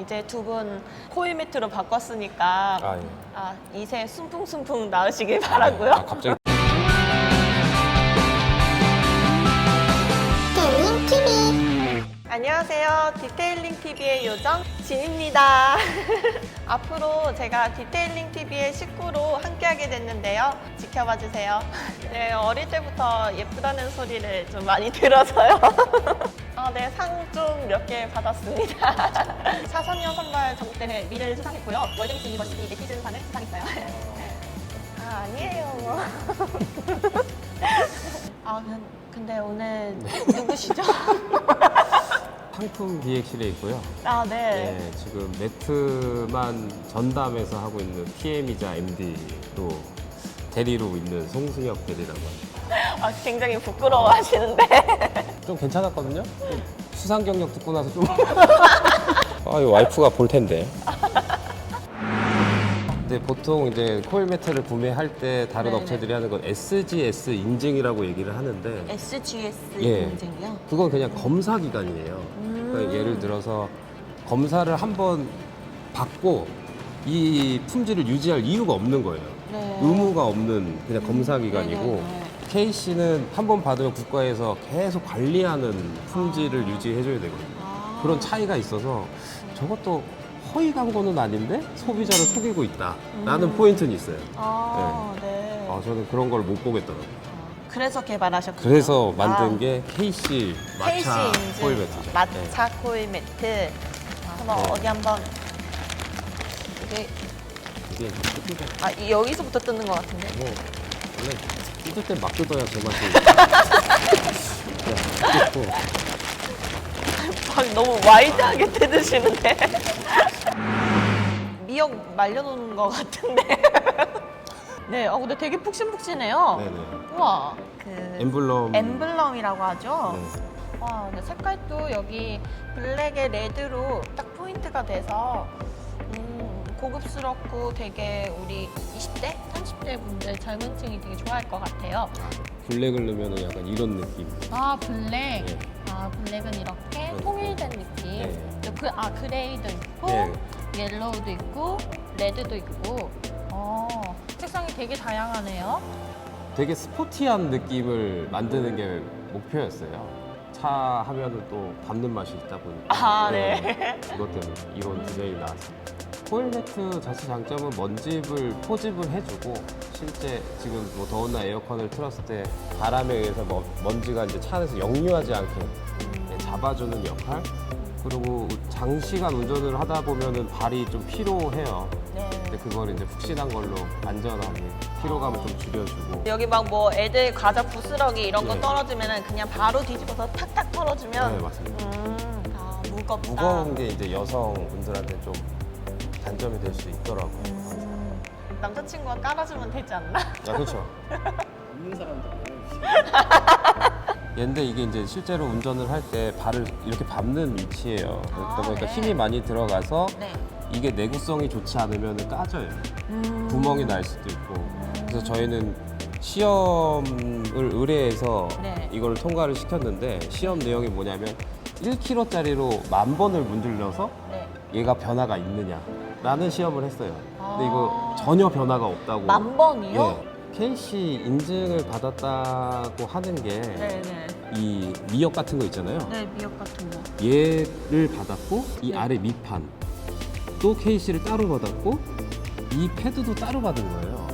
이제 두 분 코일 매트로 바꿨으니까 아, 예. 아, 이새 순풍순풍 나으시길 바라고요. 아, 갑자기 TV 안녕하세요. 디테일링 TV의 요정 진입니다. 앞으로 제가 디테일링 TV의 식구로 함께하게 됐는데요. 지켜봐 주세요. 네, 어릴 때부터 예쁘다는 소리를 좀 많이 들어서요. 아, 네, 상 좀 몇 개 받았습니다. 사선녀 선발 정대회 미래를 수상했고요. 월드미스 유니버시티 네티즌상을 수상했어요. 아, 아니에요. 뭐. 아, 근- 근데 오늘 누구시죠? 상품 기획실에 있고요. 아, 네. 네, 지금 매트만 전담해서 하고 있는 PM이자 MD로 대리로 있는 송승혁 대리라고 합니다. 아, 굉장히 부끄러워 하시는데. 좀 괜찮았거든요. 좀 수상 경력 듣고 나서 좀. 아, 이 와이프가 볼 텐데. 근데 보통 이제 코일 매트를 구매할 때 다른 네네. 업체들이 하는 건 SGS 인증이라고 얘기를 하는데 SGS 예. 인증이요? 그건 그냥 검사 기간이에요. 음. 그러니까 예를 들어서 검사를 한번 받고 이 품질을 유지할 이유가 없는 거예요. 네. 의무가 없는 그냥 검사 기간이고 네네네. KC는 한 번 받으면 국가에서 계속 관리하는 품질을 아. 유지해줘야 되거든요. 아. 그런 차이가 있어서 저것도 허위 광고는 아닌데 소비자를 속이고 있다라는 음. 포인트는 있어요. 아, 네. 아, 저는 그런 걸 못 보겠더라고요. 그래서 개발하셨군요. 그래서 만든 아, 게 KC 마차 KC 인증 코일 매트죠. 네. 마차 코일 매트. 한번 네. 어디 한번 이게 이게 아 이- 여기서부터 뜯는 것 같은데. 뭐 원래 뜯을 땐 막 뜯어야 제맛이 그냥 뜯고 막 너무 와이드하게 뜯으시는데. 미역 말려놓은 것 같은데. 네, 어 근데 되게 푹신푹신해요. 네네 우와. 그 엠블럼 엠블럼이라고 하죠. 네. 와, 근데 색깔도 여기 블랙에 레드로 딱 포인트가 돼서 음, 고급스럽고 되게 우리 20대, 30대 분들 젊은 층이 되게 좋아할 것 같아요. 블랙을 넣으면 약간 이런 느낌 아, 블랙. 네. 아, 블랙은 이렇게 네. 통일된 느낌. 네. 또 그, 아, 그레이도 있고, 네. 옐로우도 있고, 레드도 있고. 어, 색상이 되게 다양하네요. 되게 스포티한 느낌을 만드는 게 목표였어요 차 하면은 또 밟는 맛이 있다 보니까 아, 네. 그것 때문에 이런 디자인이 나왔습니다 코일 매트 자체 장점은 먼지를 포집을 해주고 실제 지금 뭐 더운 날 에어컨을 틀었을 때 바람에 의해서 뭐 먼지가 이제 차 안에서 역류하지 않게 네, 잡아주는 역할 그리고 장시간 운전을 하다 보면은 발이 좀 피로해요 네. 근데 그걸 이제 푹신한 걸로 안전하게 피로감을 좀 줄여주고 여기 막 뭐 애들 과자 부스러기 이런 거 네. 떨어지면은 그냥 바로 뒤집어서 탁탁 털어주면 네 맞습니다 음, 아, 무겁다. 무거운 게 이제 여성분들한테 좀 단점이 될 수 있더라고요 음, 남자친구가 깔아주면 되지 않나? 아 그렇죠 얘인데 이게 이제 실제로 운전을 할 때 발을 이렇게 밟는 위치예요 그러다 아, 보니까 네. 힘이 많이 들어가서 네. 이게 내구성이 좋지 않으면 까져요 음. 구멍이 날 수도 있고 그래서 저희는 시험을 의뢰해서 네. 이걸 통과를 시켰는데 시험 내용이 뭐냐면 1kg짜리로 만 번을 문질러서 네. 얘가 변화가 있느냐 라는 시험을 했어요. 근데 이거 아. 전혀 변화가 없다고. 만 번이요? 예. KC 인증을 받았다고 하는 게 이 네 네. 미역 같은 거 있잖아요. 네, 미역 같은 거. 얘를 받았고 이 네. 아래 밑판 또 KC를 따로 받았고 이 패드도 따로 받은 거예요.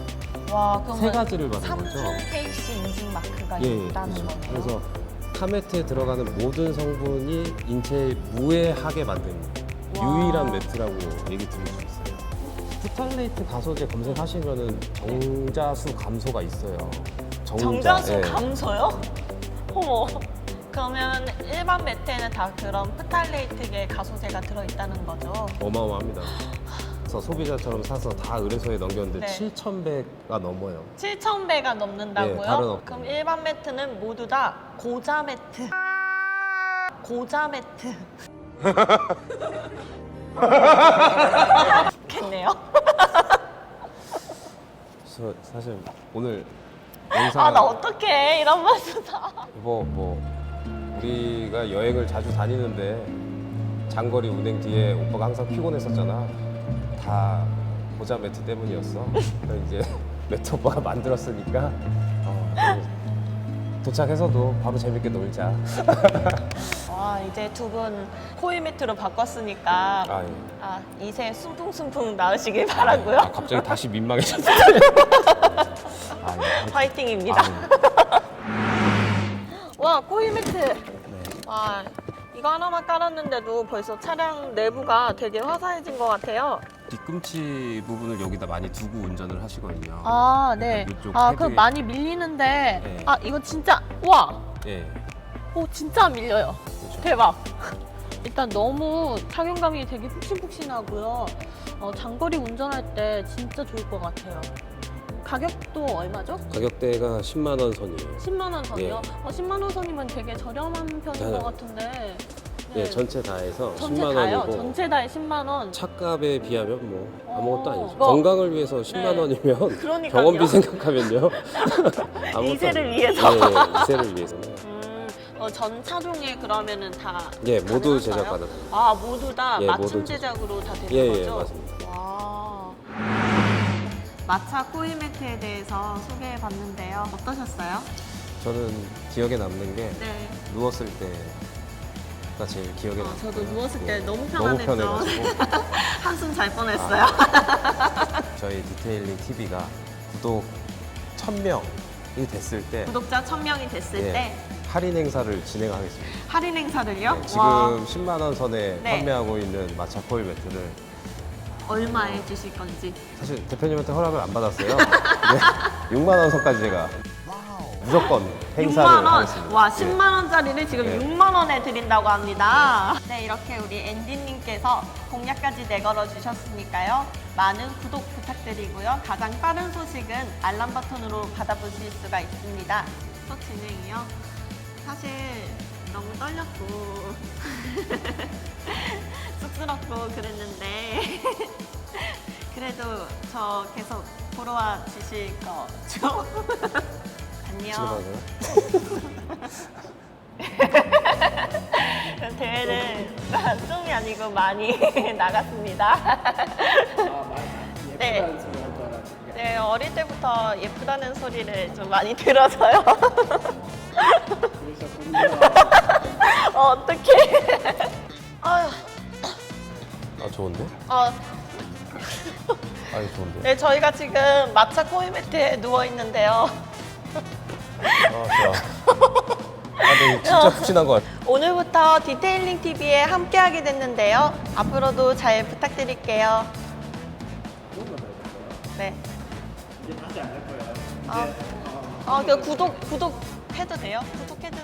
와, 그럼 세 가지를 받은 거죠. 삼중 케이스 인증 마크가 예, 있다는 그렇죠. 거네요. 그래서 카메트에 들어가는 모든 성분이 인체에 무해하게 만든 와. 유일한 매트라고 얘기 드릴 수 있어요. 프탈레이트 가소제 검색하시면은 정자수 감소가 있어요. 정자, 정자수 예. 감소요? 어머. 그러면 일반 매트에는 다 그런 프탈레이트계 가소제가 들어있다는 거죠? 어마어마합니다. 그래서 소비자처럼 사서 다 의뢰소에 넘겼는데 네. 7,100가 넘어요. 7,000배가 넘는다고요? 네, 다른. 그럼 일반 매트는 모두 다 고자 매트. 고자 매트. 좋겠네요. 그래서 사실 오늘 영상 아, 나 어떡해. 이런 다. 뭐, 뭐 우리가 여행을 자주 다니는데 장거리 운행 뒤에 오빠가 항상 피곤했었잖아. 다 보자 매트 때문이었어. 그래서 이제 매트 오빠가 만들었으니까 어, 도착해서도 바로 재밌게 놀자. 와 이제 두 분 코일 매트로 바꿨으니까 아, 예. 아 이세 순풍순풍 나으시길 바라고요. 아, 갑자기 다시 민망해졌어. 아, 예. 화이팅입니다. 아, 와 코일 매트. 네. 와 이거 하나만 깔았는데도 벌써 차량 내부가 되게 화사해진 것 같아요. 뒤꿈치 부분을 여기다 많이 두고 운전을 하시거든요. 아 네. 그러니까 이쪽 아 헤드에- 그럼 많이 밀리는데 네. 아 이거 진짜 와. 예. 오 진짜 안 밀려요. 대박. 일단 너무 착용감이 되게 푹신푹신하고요. 어, 장거리 운전할 때 진짜 좋을 것 같아요. 가격도 얼마죠? 가격대가 10만 원 선이에요. 10만 원 선이요? 예. 어, 10만 원 선이면 되게 저렴한 편인 네. 것 같은데. 예, 전체 다 해서 전체 10만 다요? 원이고 전체 다에 10만 원. 차값에 비하면 뭐 아무것도 어, 아니죠. 이거- 건강을 위해서 10만 네. 원이면 그러니까요. 병원비 생각하면요. 아무것도 이세를 아니에요. 위해서. 예, 예, 이세를 위해서는. 음, 어, 전 차종에 그러면은 다 예, 모두 가능한가요? 제작 가능합니다. 아 모두 다 예, 맞춤 모두 제작으로 다 되는 예, 예, 거죠? 맞습니다. 와. 마차 코일 매트에 대해서 소개해 봤는데요. 어떠셨어요? 저는 기억에 남는 게 네. 누웠을 때가 제일 기억에 어, 남아요. 저도 누웠을 때 너무 너무 편안했죠. 편해가지고 한숨 잘 뻔했어요. 저희 디테일링 TV가 구독 1000명이 됐을 때 구독자 1000명이 됐을 예, 때 할인 행사를 진행하겠습니다. 할인 행사를요? 네, 지금 와, 10만 원 선에 네. 판매하고 있는 마차 코일 매트를 얼마에 주실 건지. 사실 대표님한테 허락을 안 받았어요. 네, 6만 원 선까지 제가 무조건 행사를 6만 원. 하겠습니다. 와, 네. 10만 원짜리를 지금 네. 6만 원에 드린다고 합니다. 네, 이렇게 우리 앤디님께서 공략까지 내걸어 주셨으니까요. 많은 구독 부탁드리고요. 가장 빠른 소식은 알람 버튼으로 받아보실 수가 있습니다. 첫 진행이요. 사실 너무 떨렸고 쑥스럽고 그랬는데 그래도 저 계속 보러 와 주실 거죠? 안녕. 대회를 좀이 아니고 많이 나갔습니다. 네. 네, 어릴 때부터 예쁘다는 소리를 좀 많이 들어서요. 어, 어떡해. 아 좋은데? 어, 아 좋은데? 네, 저희가 지금 마차 코일 매트에 누워 있는데요. 아 좋아. 아 근데 진짜 푹신한 것 같아. 오늘부터 디테일링 TV에 함께하게 됐는데요. 앞으로도 잘 부탁드릴게요. 네. 이제 다시 안 할 거예요. 아, 그 구독 구독 해도 돼요? 구독해 주세요.